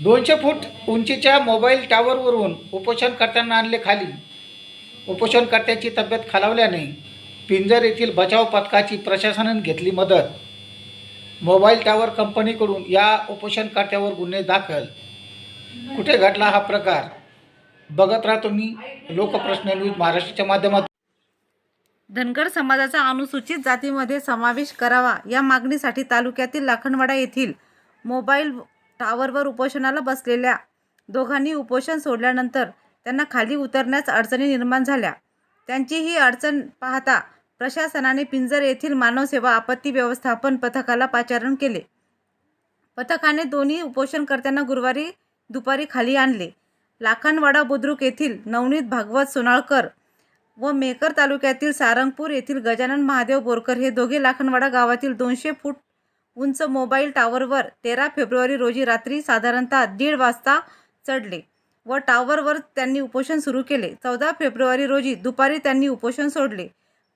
दोनशे फूट उंचीच्या मोबाईल टॉवरवरून उपोषणकर्त्यांना आणले खाली. उपोषणकर्त्याची तब्येत खालावल्याने पिंजर येथील बचाव पथकाची प्रशासनाने घेतली मदत. मोबाईल टॉवर कंपनीकडून या उपोषणकर्त्यावर गुन्हे दाखल. कुठे घडला हा प्रकार? बघत राहा तुम्ही लोकप्रश्न न्यूज महाराष्ट्राच्या माध्यमातून. धनगर समाजाचा अनुसूचित जातीमध्ये समावेश करावा या मागणीसाठी तालुक्यातील लाखनवाडा येथील मोबाईल टावरवर उपोषणाला बसलेल्या दोघांनी उपोषण सोडल्यानंतर त्यांना खाली उतरण्यास अडचणी निर्माण झाल्या. त्यांची ही अडचण पाहता प्रशासनाने पिंजर येथील मानवसेवा आपत्ती व्यवस्थापन पथकाला पाचारण केले. पथकाने दोन्ही उपोषणकर्त्यांना गुरुवारी दुपारी खाली आणले. लाखनवाडा बुद्रुक येथील नवनीत भागवत सोनाळकर व मेकर तालुक्यातील सारंगपूर येथील गजानन महादेव बोरकर हे दोघे लाखनवाडा गावातील दोनशे फूट उंच मोबाईल टॉवरवर तेरा फेब्रुवारी रोजी रात्री साधारणतः दीड वाजता चढले व टॉवरवर त्यांनी उपोषण सुरू केले. चौदा फेब्रुवारी रोजी दुपारी त्यांनी उपोषण सोडले.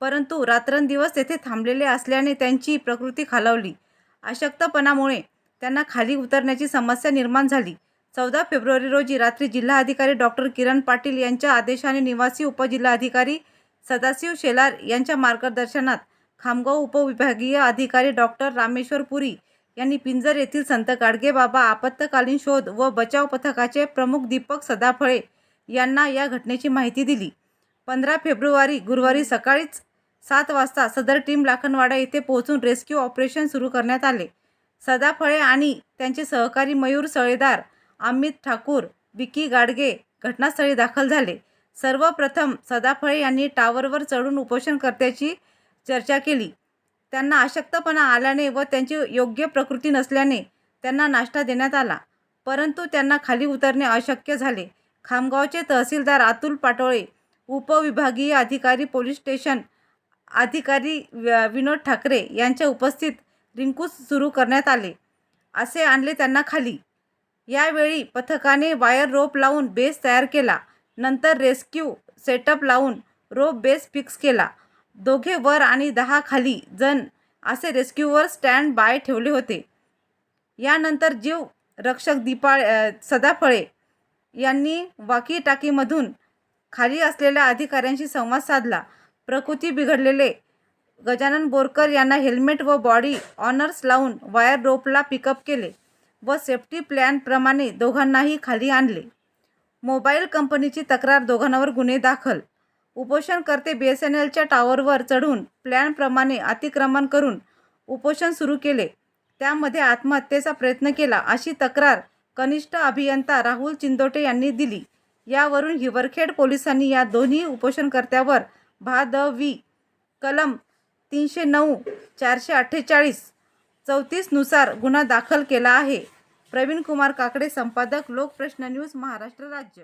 परंतु रात्रंदिवस तेथे थांबलेले असल्याने त्यांची प्रकृती खालावली. अशक्तपणामुळे त्यांना खाली उतरण्याची समस्या निर्माण झाली. चौदा फेब्रुवारी रोजी रात्री जिल्हाधिकारी डॉक्टर किरण पाटील यांच्या आदेशाने निवासी उपजिल्हाधिकारी सदाशिव शेलार यांच्या मार्गदर्शनात खामगाव उपविभागीय अधिकारी डॉक्टर रामेश्वर पुरी यांनी पिंजर येथील संत गाडगेबाबा आपत्कालीन शोध व बचाव पथकाचे प्रमुख दीपक सदाफळे यांना या घटनेची माहिती दिली. पंधरा फेब्रुवारी गुरुवारी सकाळीच सात वाजता सदर टीम लाखनवाडा येथे पोहोचून रेस्क्यू ऑपरेशन सुरू करण्यात आले. सदाफळे आणि त्यांचे सहकारी मयूर सळेदार अमित ठाकूर विकी गाडगे घटनास्थळी दाखल झाले. सर्वप्रथम सदाफळे यांनी टावरवर चढून उपोषणकर्त्याची चर्चा केली. त्यांना अशक्तपणा आल्याने व त्यांची योग्य प्रकृती नसल्याने त्यांना नाश्ता देण्यात आला. परंतु त्यांना खाली उतरणे अशक्य झाले. खामगावचे तहसीलदार अतुल पाटोळे उपविभागीय अधिकारी पोलीस स्टेशन अधिकारी विनोद ठाकरे यांच्या उपस्थित रिंकूज सुरू करण्यात आले. असे आणले त्यांना खाली. यावेळी पथकाने वायर रोप लावून बेस तयार केला. नंतर रेस्क्यू सेटअप लावून रोप बेस फिक्स केला. दोघे वर आणि दहा खाली जण असे रेस्क्यूवर स्टँड बाय ठेवले होते. यानंतर जीव रक्षक दीपाळ सदाफळे यांनी वाकी टाकीमधून खाली असलेल्या अधिकाऱ्यांशी संवाद साधला. प्रकृती बिघडलेले गजानन बोरकर यांना हेल्मेट व बॉडी ऑनर्स लावून वायर रोपला पिकअप केले व सेफ्टी प्लॅनप्रमाणे दोघांनाही खाली आणले. मोबाईल कंपनीची तक्रार दोघांवर गुन्हे दाखल उपोषणकर्ते बी एस एन एलच्या टॉवरवर चढून प्लॅनप्रमाणे अतिक्रमण करून उपोषण सुरू केले. त्यामध्ये आत्महत्येचा प्रयत्न केला अशी तक्रार कनिष्ठ अभियंता राहुल चिंदोटे यांनी दिली. यावरून हिवरखेड पोलिसांनी या दोन्ही उपोषणकर्त्यावर भादवी कलम तीनशे नऊ चारशे अठ्ठेचाळीस चौतीसनुसार गुन्हा दाखल केला आहे. प्रवीण कुमार काकडे संपादक लोकप्रश्न न्यूज महाराष्ट्र राज्य.